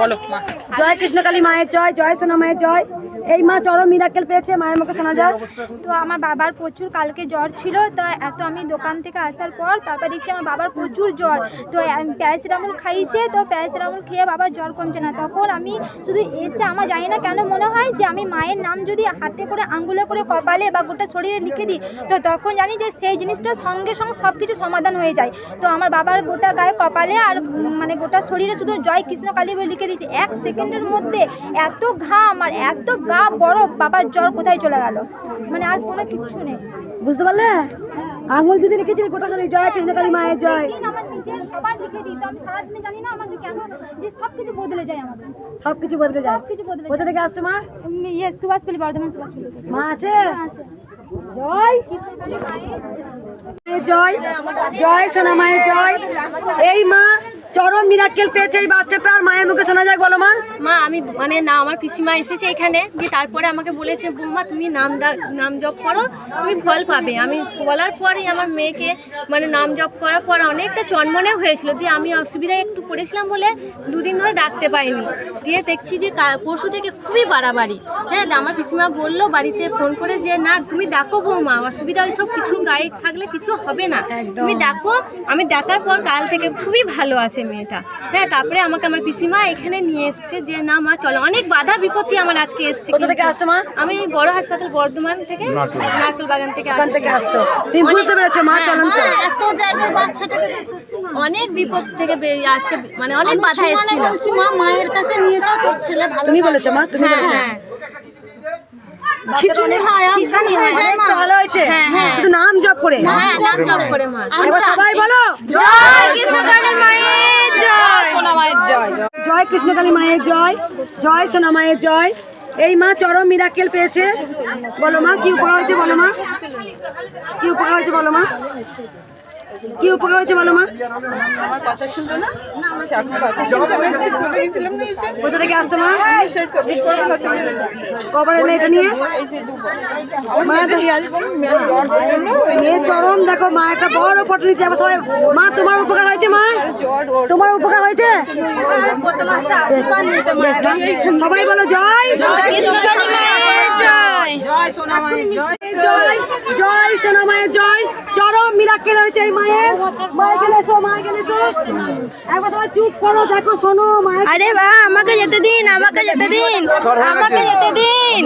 বলো জয় কৃষ্ণকালী মায়ের জয় জয় সোনা মায়ের জয়। এই মা চরম মিরাকেল পেয়েছে মায়ের মুখে শোনা যায়। তো আমার বাবার প্রচুর কালকে জ্বর ছিল তো এত আমি দোকান থেকে আসার পর তারপর দেখছি আমার বাবার প্রচুর জ্বর। তো আমি প্যারাসিটামল খাইয়েছে তো প্যারাসিটামল খেয়ে বাবার জ্বর কমছে না। তখন আমি শুধু এসে আমার জানি না কেন মনে হয় যে আমি মায়ের নাম যদি হাতে করে আঙ্গুলে করে কপালে বা গোটা শরীরে লিখে দিই তো তখন জানি যে সেই জিনিসটা সঙ্গে সঙ্গে সব কিছু সমাধান হয়ে যায়। তো আমার বাবার গোটা গায়ে কপালে আর মানে গোটা শরীরে শুধু জয় কৃষ্ণ কালী বলে লিখে দিয়েছি। এক সেকেন্ডের মধ্যে এত ঘাম আর এত গা বরফ বাবার জ্বর কোথায় চলে গেল? মানে আর কোনো কিচ্ছু নেই। বুঝতে পারলে? আঙুল দিদি লিখেছিলি গোটা শরীর জয় কৃষ্ণকালী মায়ের জয়। আমার নিজের সবার লিখে দিই তো আমি সারাদিনে জানি না আমাকে কেন যে সব কিছু বদলে যায় আমাদের। সব কিছু বদলে যায়। সব কিছু বদলে কোথা থেকে আসছো মা? ইয়ে সুভাষপল্লি বর্ধমান সুভাষপল্লি। মা আছে? হ্যাঁ, জয়। জয় জয় সোনা মায়ের জয়। এই মা চরম মিরাকেল পেয়েছে এই বাচ্চাটার মায়ের মুখে শোনা যায় বলো মা। মা আমি মানে না আমার পিসিমা এসেছে এখানে দিয়ে তারপরে আমাকে বলেছে বৌমা তুমি নাম নাম জপ করো তুমি ফল পাবে। আমি বলার পরেই আমার মেয়েকে মানে নাম জপ করার পর অনেকটা চনমনে হয়েছিল দিয়ে আমি অসুবিধায় একটু পড়েছিলাম বলে দুদিন ধরে ডাকতে পাইনি দিয়ে দেখছি যে পরশু থেকে খুবই বাড়াবাড়ি। হ্যাঁ আমার পিসিমা বলল বাড়িতে ফোন করে যে না তুমি ডাকো বৌমা অসুবিধা ওইসব কিছু গায়ে থাকলে কিছু হবে না। তুমি ডাকো আমি ডাকার পর কাল থেকে খুবই ভালো আছে। মেয়েটা। হ্যাঁ তারপরে আমাকে আমার পিসিমা এখানে নিয়ে এসছে যে না মা চলো। অনেক বাধা বিপত্তি আমার আজকে এসছে কোথা থেকে কিন্তু। আসছো মা? আমি বড় হাসপাতাল বর্ধমান থেকে নারকেল বাগান থেকে ওখান আসছি। থেকে আসছো। তুমি বুঝতে পেরেছ মা চলন্ত এত জায়গায় বাচ্চাটাকে অনেক বিপদ থেকে বেরিয়ে আজকে মানে অনেক বাধা এসেছিল। বলছি মা মায়ের কাছে নিয়ে যাও তোর ছেলে ভালো তুমি বলেছ মা তুমি হ্যাঁ বলেছ। হ্যাঁ। খিচুড়ি হয় হয়। ভালো হয়েছে। হ্যাঁ, হ্যাঁ। শুধু নাম জপ করে। হ্যাঁ নাম জপ করে মা। এবার সবাই বলো। জয় মায়ের মায়ের। জয়। জয়। কৃষ্ণকালী মায়ের জয়। জয় সোনা মায়ের জয়। এই মা চরম মিরাকেল পেয়েছে। বলো মা কি উপকার হয়েছে বলো মা? কি উপকার হয়েছে বলো মা? কি উপকার হয়েছে বলো মা? কোথা থেকে আসছো মা? কবার এলে এটা নিয়ে? মেয়ে চরম দেখো মা একটা বড় ফটো নিচ্ছে আবার সবাই। মা তোমার উপকার হয়েছে মা? তোমার উপকার হয়েছে। সবাই বলো জয়। মায়ের জয়। জয় জয় সোনা মায়ের জয়। চরম মিরাক্কেল হয়েছে এই মায়ের। মায়ের গেলে এসো মায়ের গেলে এসো। একবার সবাই চুপ করো দেখো শোনো মায়ের। আরে বা আমাকে যেতে দিন আমাকে যেতে দিন আমাকে যেতে দিন।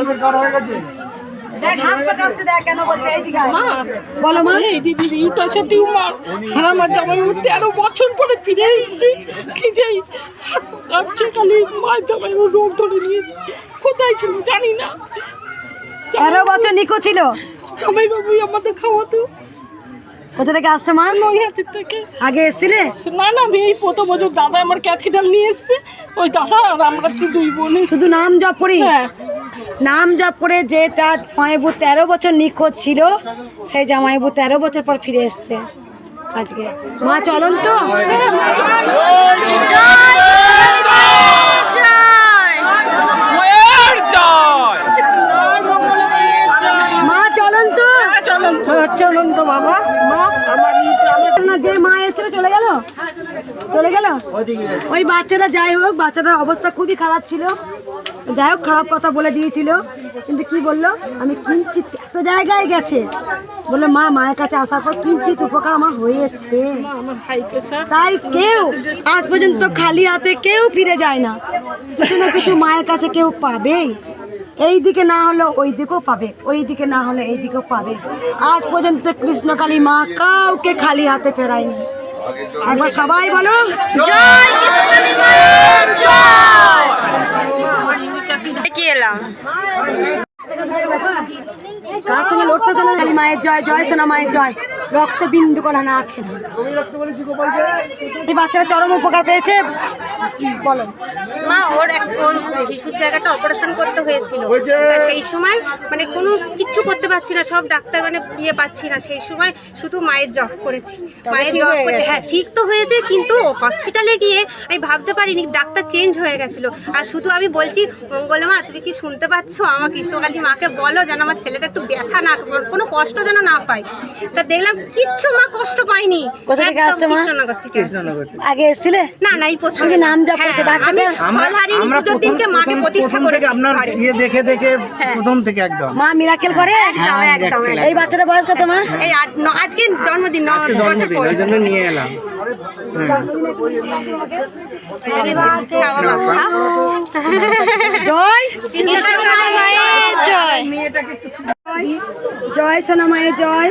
দেখ হাত পা কাঁপছে দেখ কেন বলছে এই দিকে বলো মা। এই দিদির ইউটাসে টিউমার আর আমার জামাই বাবু তেরো বছর পরে ফিরে এসেছি। কি যাই কাঁপছে খালি মায়ের জামাই রোগ ধরে নিয়েছে। কোথায় ছিল জানি না। তেরো বছর নিকো ছিল জামাই বাবুই আমাদের খাওয়াতো কোথা থেকে আসছো মা নৈহাটির থেকে আগে এসছিলে না না আমি এই প্রথম বছর দাদা আমার ক্যাথিটাল নিয়ে এসছে ওই দাদা আর আমরা কি দুই বোন শুধু নাম জপ করি হ্যাঁ নাম জপ করে যে তার মায়েবু তেরো বছর নিখোঁজ ছিল সেই জামাইবু তেরো বছর পর ফিরে এসছে আজকে মা চলন তো মা চলন তো চলন্ত চলন্ত বাবা। মা আমার যে মা এসেছিল চলে গেল? চলে গেল? ওই বাচ্চাটা যাই হোক বাচ্চাটার অবস্থা খুবই খারাপ ছিল। যাই হোক খারাপ কথা বলে দিয়েছিল। কিন্তু কি বলল? আমি কিঞ্চিত এত জায়গায় গেছে। বলল মা মায়ের কাছে আসার পর কিঞ্চিত উপকার আমার হয়েছে। আমার তাই কেউ আজ পর্যন্ত খালি হাতে কেউ ফিরে যায় না। কিছু না কিছু মায়ের কাছে কেউ পাবেই। এই দিকে না হলে ওই দিকেও পাবে ওই দিকে না হলে এই দিকেও পাবে। আজ পর্যন্ত কৃষ্ণকালী মা কাউকে খালি হাতে ফেরায়নি। একবার সবাই বলো কি এলাম? কার সঙ্গে লড়তে চলে কালী মায়ের জয় জয় সোনা মায়ের জয়। রক্ত বিন্দু কলা না খেলে। এই বাচ্চারা চরম উপকার পেয়েছে। বলো। মা ওর এক ওর শিশুর জায়গাটা অপারেশন করতে হয়েছিল। সেই সময় মানে কোনো কিচ্ছু করতে পারছি না সব ডাক্তার মানে ইয়ে পাচ্ছি না। সেই সময় শুধু মায়ের জব করেছি। মায়ের জব করে হ্যাঁ ঠিক তো হয়েছে কিন্তু হসপিটালে গিয়ে আমি ভাবতে পারিনি ডাক্তার চেঞ্জ হয়ে গেছিল। আর শুধু আমি বলছি মঙ্গলমা তুমি কি শুনতে পাচ্ছ? আমার কৃষ্ণকালী মাকে বলো যেন আমার ছেলেটা একটু ব্যথা না কোনো কষ্ট যেন না পায়। তা দেখলাম কিচ্ছু মা কষ্ট পাইনি। কোথা থেকে আসছো মা? কৃষ্ণনগর থেকে আগে এসেছিলে? না না এই প্রথম। নাম করেছ, হ্যাঁ, আমি আমরা- ফলহারিণী পুজোর দিনকে মাকে প্রতিষ্ঠা করেছি আপনার ইয়ে দেখে দেখে প্রথম থেকে একদম। মা মিরাকেল করে? একদম একদম এই বাচ্চাটা বয়স কত মা? এই আজকে জন্মদিন ন বছর জন্য নিয়ে এলাম। হ্যাঁ। জয়। জয়। সোনা মায়ের জয়।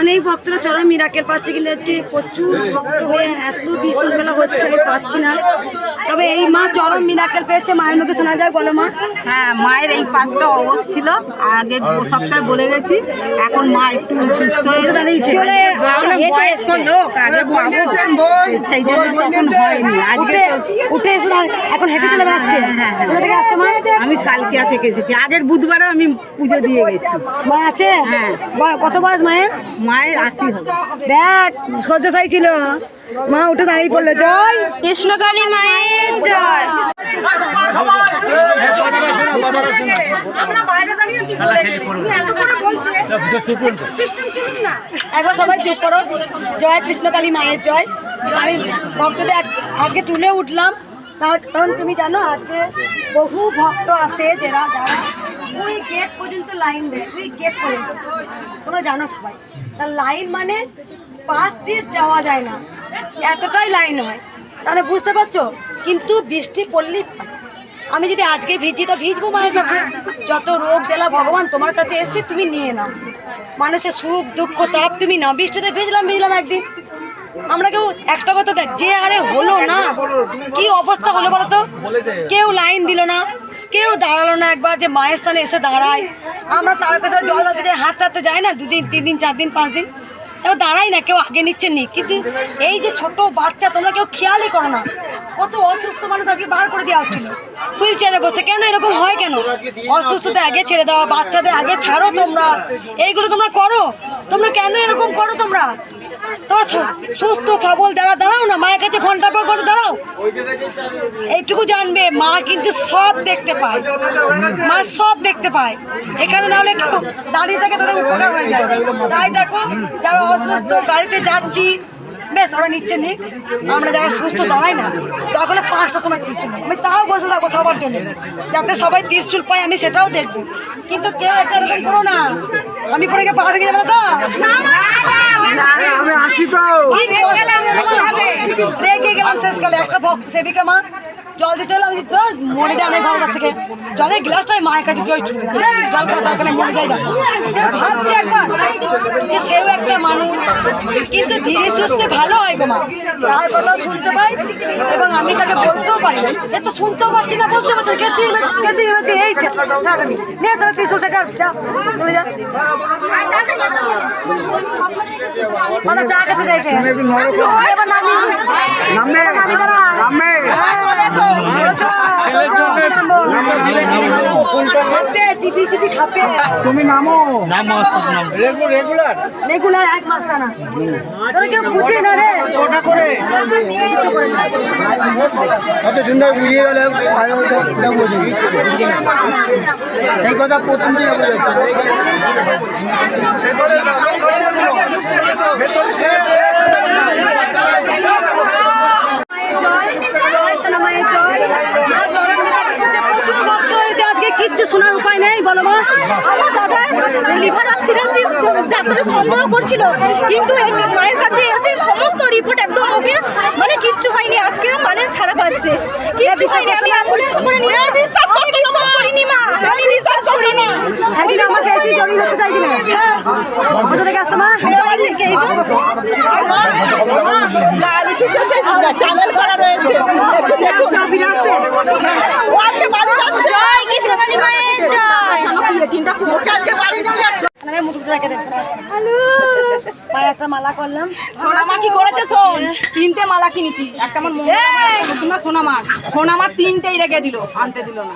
অনেক ভক্তরা চড়া মিরাকেল পাচ্ছে কিন্তু আজকে প্রচুর ভক্ত হয়ে এত বিশৃঙ্খলা হচ্ছে আমি পাচ্ছি না। তবে এই মা চরম মিরাকেল পেয়েছে মায়ের মুখে শোনা যায় বলো মা। হ্যাঁ মায়ের এই পাঁচটা অবশ ছিল আগের সপ্তাহে বলে গেছি এখন মা একটু সুস্থ হয়ে দাঁড়িয়েছে চলে তাহলে হেঁটে বয়স্ক এসছে। লোক আগে পাবো। সেই জন্য তখন হয়নি। আজকে উঠে এসে এখন হেঁটে চলে বেড়াচ্ছে। থেকে আসছে মা? আমি সালকিয়া থেকে এসেছি। আগের বুধবারও আমি পুজো দিয়ে গেছি। মা আছে? হ্যাঁ। কত বয়স মায়ের? মায়ের আশি হবে দেখ শয্যাশায়ী ছিল। মা উঠে দাঁড়িয়ে পড়ল জয়। কৃষ্ণকালী মায়ের জয়। একবার সবাই চুপ করো। জয় কৃষ্ণকালী মায়ের জয়। আমি ভক্তদের আজকে তুলে উঠলাম। তার কারণ তুমি জানো আজকে বহু ভক্ত আসে যারা যারা ওই গেট পর্যন্ত লাইন দেয় ওই গেট পর্যন্ত। তোমরা জানো সবাই। তার লাইন মানে পাশ দিয়ে যাওয়া যায় না। এতটাই লাইন হয়। তাহলে বুঝতে পারছ? কিন্তু বৃষ্টি পড়লে আমি যদি আজকে ভিজি তো ভিজবো মায়ের কাছে। যত রোগ জ্বালা ভগবান তোমার কাছে এসছে, তুমি নিয়ে নাও। মানুষের সুখ, দুঃখ, তাপ তুমি নাও। বৃষ্টিতে ভিজলাম ভিজলাম একদিন। আমরা কেউ একটা কথা দেখ, যে আরে হলো না, কি অবস্থা হলো বলো তো কেউ লাইন দিল না, কেউ দাঁড়াল না একবার যে মায়ের স্থানে এসে দাঁড়ায়। আমরা তার কাছে জল দিতে যাই হাত হাতে যাই না, দুদিন, তিন দিন, চার দিন, পাঁচ দিন। এবার দাঁড়াই না, কেউ আগে নিচ্ছে নি। কিন্তু এই যে ছোট বাচ্চা, তোমরা কেউ খেয়ালই করো না। কত অসুস্থ মানুষ আজকে বার করে দেওয়া হচ্ছিল। হুইল চেয়ারে বসে। কেন এরকম হয় কেন? অসুস্থতা আগে ছেড়ে দেওয়া বাচ্চাদের আগে ছাড়ো তোমরা। এইগুলো তোমরা করো। তোমরা কেন এরকম করো তোমরা? সুস্থ সবল দাঁড়াও না কাছে দাঁড়াও। এইটুকু জানবে, মা কিন্তু সব দেখতে পায়। মা সব দেখতে পায়। এখানে না হলে দাঁড়িয়ে তাদের উপকার হয়ে তাই দেখো অসুস্থ যাচ্ছি বেশ ওরা নিচ্ছে নিক। আমরা যারা সুস্থ দাঁড়াই না তখন পাঁচটার সময় ত্রিশুল আমি তাও বসে থাকব সবার জন্য। যাতে সবাই ত্রিশুল পায়, আমি সেটাও দেখব। কিন্তু কেউ একটা করো না। আমি পরে গিয়ে পা ভেঙে তো? আমি আছি তো। রেগে গেলাম শেষকালে একটা ভক্ত সেবিকা মা। জল দিতে হলো আমি মরে যাবে ঘর থেকে। জলের গ্লাসটাই মায়ের কাছে ছুঁড়ে জল খাওয়া দরকার নেই, মরে যাবে। ভাবছি একবার যে সেও একটা মানুষ কিন্তু ধীরে সুস্থে ভালো হয় গো মা। তার কথা শুনতে পাই এবং আমি তাকে বলতেও পারি। এ তো শুনতেও পাচ্ছি না বলতে পারছি। কে তুই কে তুই এবার এই থাক আমি। নে তিনশো টাকা যা চলে যা। মানে চা খেতে চাইছে। নামি নামবে নামি। তুমি নামো। রেগুলার রেগুলার এক মাস টানা তোরা কেউ বুঝে না রে। করে? কত সুন্দর বুঝিয়ে গেলে এই কথা প্রথম থেকে জয় মায়ের জয়। মা চরণ মিলাকে প্রচুর ভক্ত হয়েছে। আজকে কিচ্ছু শোনার উপায় নেই বলো মা। আমার দাদার লিভার অফ সিরাসিস ডাক্তারের সন্দেহ করছিল। কিন্তু মায়ের কাছে এসে সমস্ত রিপোর্ট একদম ওকে মানে কিচ্ছু হয়নি। আজকে মানে ছাড়া পাচ্ছে। কিচ্ছু হয়নি। আমি অ্যাম্বুলেন্স করে নিয়ে বিশ্বাস করতে করিনি মা। আমি বিশ্বাস করিনি। একদিন আমাকে এসে জড়িয়ে ধরতে চাইছিলে। কোথা থেকে আসছো মা? চ্যানেল করা রয়েছে ফিরে আসছে ও আজকে বাড়ি যাচ্ছে জয় কৃষ্ণকালী মায়ের জয় তিনটা পৌঁছে আজকে বাড়ি নিয়ে যাচ্ছে। পায়ে একটা মালা করলাম। সোনামা কি করেছে শোন? তিনটে মালা কিনেছি। একটা আমার মঙ্গলা তিনটেই রেখে দিল আনতে দিল না।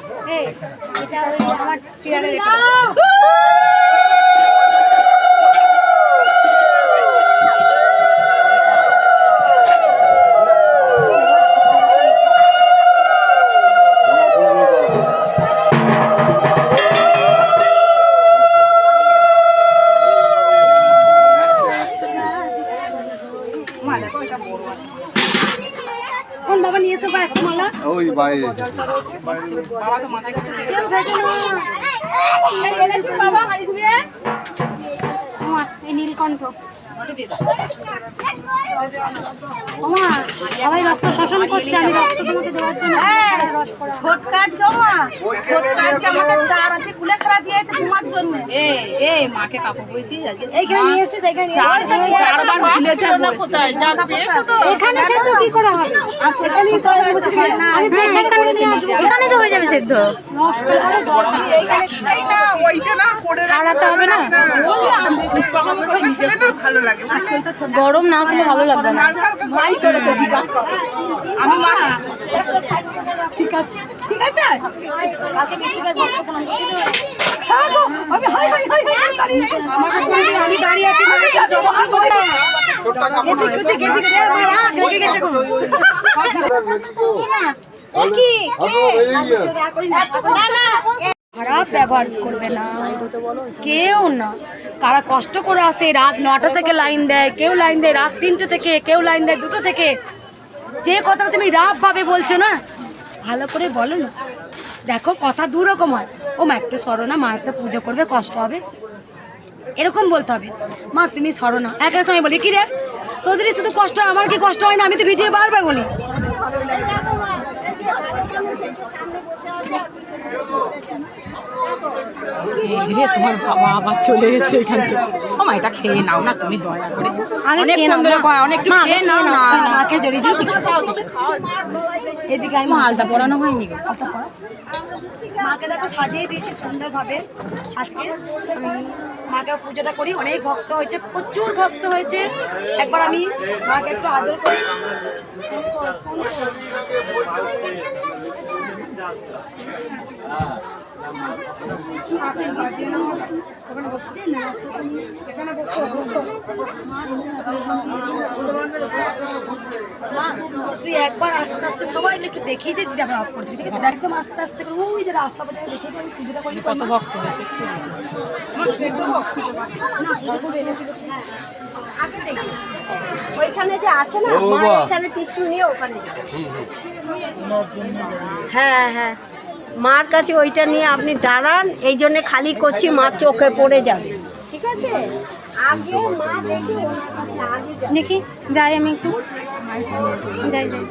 নীলকণ্ঠ। সবাই রক্ত শোষণ করছে আমি রক্ত তোমাকে দেওয়ার জন্য। ছোট কাজ গো ছোট কাজকে আমাকে চার আছে কুলে খেলা দিয়েছে তোমার জন্য। এ এ মাকে কাপড় বইছি এইখানে নিয়ে এসেছিস এইখানে নিয়ে চারবার ভুলেছে কোথায়? যা পেয়েছ তো? এখানে সেদ্ধ কি করে হবে? এখানেই করে দেবো সেখানে। আমি সেখানে নিয়ে আসব। এখানে তো হয়ে যাবে সেদ্ধ। ছাড়াতে হবে না। গরম না হলে ভালো লাগবে না। আমি মা ঠিক আছে ঠিক আছে। হ্যাঁ আমি হাই হাই হাই হাই করে দাঁড়িয়ে। আমাকে আমি দাঁড়িয়ে আছি মানে। খারাপ ব্যবহার করবে না। কেউ না। কারা কষ্ট করে আসে, রাত নটা থেকে লাইন দেয়, কেউ লাইন দেয়, রাত তিনটে থেকে, কেউ লাইন দেয়, দুটো থেকে। যে কথাটা তুমি রাব ভাবে বলছো না, ভালো করে বলো না। দেখো, কথা দু রকম হয়। ও মা, একটু সরো না মায়ের তো পুজো করবে, কষ্ট হবে। এরকম বলতে হবে। মা, তুমি সরো না। এক এক সময় বলি কি রে তোদেরই শুধু কষ্ট হয় আমার কি কষ্ট হয় না? আমি তো ভিডিও বারবার বলি। তোমার বাবা আবার চলে গেছে এখান থেকে। ও মা এটা খেয়ে নাও না তুমি দয়া করে। অনেক খেয়ে নাও, ধরে মা। কয় অনেক খেয়ে নাও। না মাকে জড়িয়ে দিও। এদিকে আমি আলতা পরানো হয়নি আলতা পরা। মাকে দেখো সাজিয়ে দিয়েছি সুন্দরভাবে। আজকে আমি মাকে পুজোটা করি। অনেক ভক্ত হয়েছে প্রচুর ভক্ত হয়েছে। একবার আমি মাকে একটু আদর করি। তুই একবার আস্তে আস্তে সবাইকে একটু দেখিয়ে দিয়ে দিদি আবার অফ করে ঠিক আছে? একদম আস্তে আস্তে করে ওই যে রাস্তা পর্যন্ত দেখিয়ে আমি পুজোটা করি কত ভক্ত হয়েছে ওইখানে যে আছে না। এখানে টিস্যু নিয়ে ওখানে যাবে। হ্যাঁ হ্যাঁ। মার কাছে ওইটা নিয়ে আপনি দাঁড়ান, এই জন্যে খালি করছি মা চোখে পড়ে যাবে। ঠিক আছে। দেখি, যাই আমি একটু। যাই যাই।